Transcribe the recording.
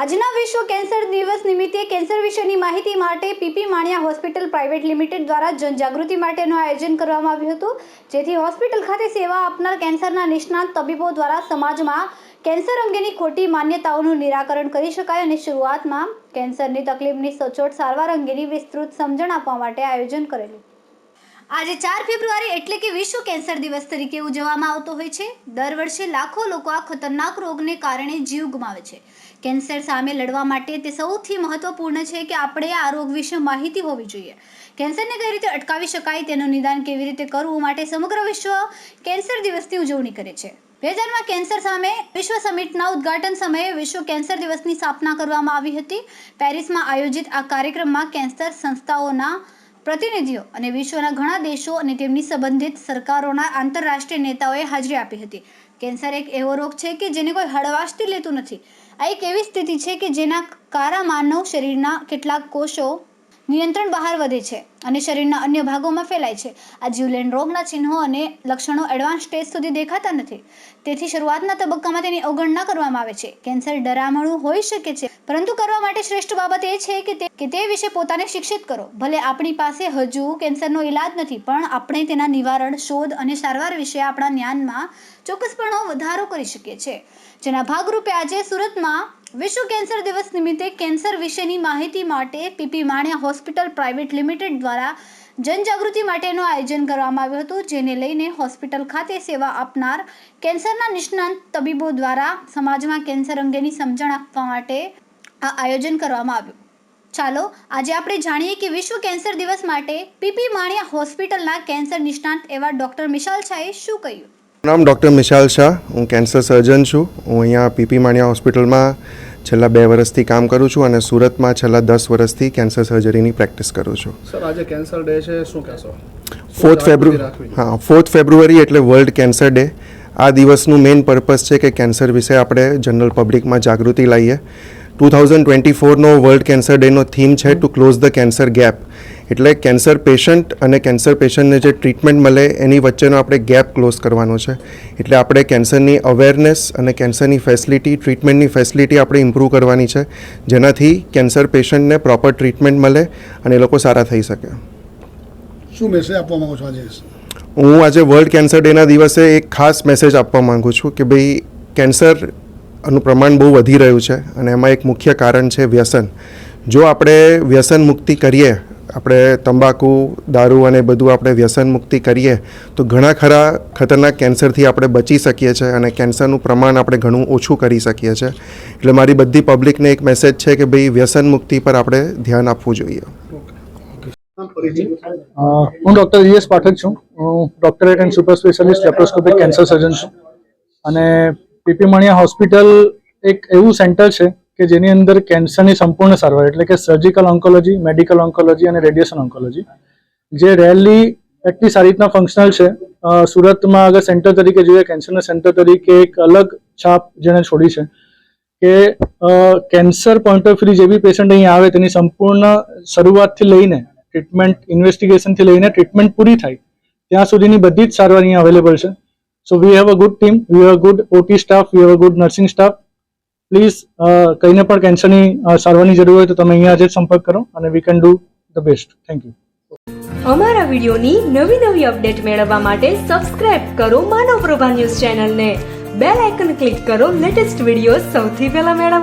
આજના વિશ્વ કેન્સર દિવસ નિમિત્તે કેન્સર વિશેની માહિતી માટે PP Maniya hospital private limited દ્વારા જનજાગૃતિ માટેનું આયોજન કરવામાં આવ્યું હતું. જેથી હોસ્પિટલ ખાતે સેવા આપનાર કેન્સરના નિષ્ણાત તબીબો દ્વારા સમાજમાં કેન્સર અંગેની ખોટી માન્યતાઓનું નિરાકરણ કરી શકાય અને શરૂઆતમાં કેન્સરની તકલીફની સચોટ સારવાર અંગેની વિસ્તૃત સમજણ આપવા માટે આયોજન કરેલું. આજે ચાર ફેબ્રુઆરી એટલે કે વિશ્વ કેન્સર દિવસ તરીકે ઉજવવામાં આવતો હોય છે. દર વર્ષે લાખો લોકો આ ખતરનાક રોગને કારણે જીવ ગુમાવે છે. કેન્સર સામે લડવા માટે તે સૌથી મહત્વપૂર્ણ છે કે આપણે આ રોગ વિશે માહિતી હોવી જોઈએ. કેન્સરને કઈ રીતે અટકાવી શકાય તેનું નિદાન કેવી રીતે કરવું માટે સમગ્ર વિશ્વ કેન્સર દિવસની ઉજવણી કરે છે. બે હજારમાં કેન્સર સામે વિશ્વ સમિટના ઉદ્ઘાટન સમયે વિશ્વ કેન્સર દિવસની સ્થાપના કરવામાં આવી હતી. પેરિસમાં આયોજિત આ કાર્યક્રમમાં કેન્સર સંસ્થાઓના પ્રતિનિધિઓ અને વિશ્વના ઘણા દેશો અને તેમની સંબંધિત સરકારોના આંતરરાષ્ટ્રીય નેતાઓએ હાજરી આપી હતી. કેન્સર એક એવો રોગ છે કે જેને કોઈ હળવાશથી લેતું નથી. આ એક એવી સ્થિતિ છે કે જેના કારા માનવ શરીરના કેટલાક કોષો નિયંત્રણ બહાર વધે છે અને શરીરના અન્ય ભાગોમાં ફેલાય છે. આ જીવલેણ રોગના ચિહ્નો અને લક્ષણો એડવાન્સ સ્ટેજ સુધી દેખાતા નથી. તેથી શરૂઆતના તબક્કામાં તેની અવગણના કરવામાં આવે છે. કેન્સર ડરામણું હોઈ શકે છે, પરંતુ કરવા માટે શ્રેષ્ઠ બાબત એ છે કે તે કે તે વિશે પોતાને શિક્ષિત કરો. ભલે આપણી પાસે હજુ કેન્સરનો ઈલાજ નથી, પણ આપણે તેના નિવારણ, શોધ અને સારવાર વિશે આપણા જ્ઞાનમાં ચોક્કસપણો વધારો કરી શકીએ છીએ. જેના ભાગરૂપે આજે સુરતમાં વિશ્વ કેન્સર દિવસ નિમિત્તે કેન્સર વિશેની માહિતી માટે PP Maniya hospital private limited દ્વારા જનજાગૃતિ માટેનું આયોજન કરવામાં આવ્યું હતું, જેને લઈને હોસ્પિટલ ખાતે સેવા આપનાર કેન્સરના નિષ્ણાંત તબીબો દ્વારા સમાજમાં કેન્સર અંગેની સમજણ આપવા માટે આ આયોજન કરવામાં આવ્યું. ચાલો, આજે આપણે જાણીએ કે વિશ્વ કેન્સર દિવસ માટે પીપી માણ્યા હોસ્પિટલના કેન્સર નિષ્ણાંત એવા ડૉક્ટર મિશાલ શાહે શું કહ્યું? નામ ડૉક્ટર મિશાલ શાહ. હું કેન્સર સર્જન છું. હું અહીંયા પીપી માણિયા હોસ્પિટલમાં છેલ્લા બે વર્ષથી કામ કરું છું અને સુરતમાં છેલ્લા દસ વર્ષથી કેન્સર સર્જરીની પ્રેક્ટિસ કરું છું. સર આજે કેન્સર ડે છે. શું કહેશો? ફોર્થ ફેબ્રુ હા ફોર્થ ફેબ્રુઆરી એટલે વર્લ્ડ કેન્સર ડે. આ દિવસનું મેઇન પર્પઝ છે કે કેન્સર વિશે આપણે જનરલ પબ્લિકમાં જાગૃતિ લાવીએ ટુ થાઉઝન્ડ ટ્વેન્ટી ફોરનો વર્લ્ડ કેન્સર ડેનો થીમ છે to close the cancer gap. એટલે કેન્સર પેશન્ટ અને કેન્સર પેશન્ટને જે ટ્રીટમેન્ટ મળે એની વચ્ચેનો આપણે ગેપ ક્લોઝ કરવાનો છે. એટલે આપણે કેન્સરની અવેરનેસ અને કેન્સરની ફેસિલિટી ટ્રીટમેન્ટની ફેસિલિટી આપણે ઇમ્પ્રૂવ કરવાની છે જેનાથી કેન્સર પેશન્ટને પ્રોપર ટ્રીટમેન્ટ મળે અને એ લોકો સારા થઈ શકે. શું મેસેજ આપવા માંગો છો આજે? હું આજે વર્લ્ડ કેન્સર ડેના દિવસે એક ખાસ મેસેજ આપવા માંગુ છું કે ભાઈ કેન્સરનું પ્રમાણ બહુ વધી રહ્યું છે અને એમાં એક મુખ્ય કારણ છે વ્યસન. જો આપણે વ્યસન મુક્તિ કરીએ આપણે તંબાકુ, દારૂ અને બધું આપણે વ્યસન મુક્તિ કરીએ, તો ઘણા ખરા ખતરનાક કેન્સરથી આપણે બચી શકીએ છીએ અને કેન્સરનું પ્રમાણ આપણે ઘણું ઓછું કરી શકીએ છીએ. એટલે મારી બધી પબ્લિકને એક મેસેજ છે કે ભાઈ, વ્યસન મુક્તિ પર આપણે ધ્યાન આપવું જોઈએ. હું ડૉક્ટર યસ પાઠક છું. હું doctorate and super specialist laparoscopic cancer surgeon છું. અને પીપી મણિયા હોસ્પિટલ એક એવું સેન્ટર છે કે જેની અંદર કેન્સરની સંપૂર્ણ સારવાર, એટલે કે સર્જિકલ ઓન્કોલોજી મેડિકલ ઓન્કોલોજી અને રેડિયેશન ઓન્કોલોજી જે રેલી એટલી સારી રીતના ફંક્શનલ છે સુરતમાં અગર સેન્ટર તરીકે જોઈએ કેન્સરના સેન્ટર તરીકે એક અલગ છાપ જેણે છોડી છે કે કેન્સર પોઈન્ટ ઓફ વ્યૂ જે બી પેશન્ટ અહીંયા આવે, તેની સંપૂર્ણ શરૂઆતથી લઈને ટ્રીટમેન્ટ ઇન્વેસ્ટિગેશનથી લઈને ટ્રીટમેન્ટ પૂરી થાય, ત્યાં સુધીની બધી જ સારવાર અહીંયા અવેલેબલ છે. So we have a good team we have a good OT staff we have a good nursing staff please કંઈને પણ કેન્સરની સારવારની જરૂર હોય તો તમે અહીંયા આજે સંપર્ક કરો અને we can do the best thank you અમારા વિડીયોની નવી નવી અપડેટ મેળવવા માટે સબસ્ક્રાઇબ કરો માનવ પ્રભા ન્યૂઝ ચેનલને. બેલ આઇકન ક્લિક કરો લેટેસ્ટ વીડિયો સૌથી પહેલા મેળવવા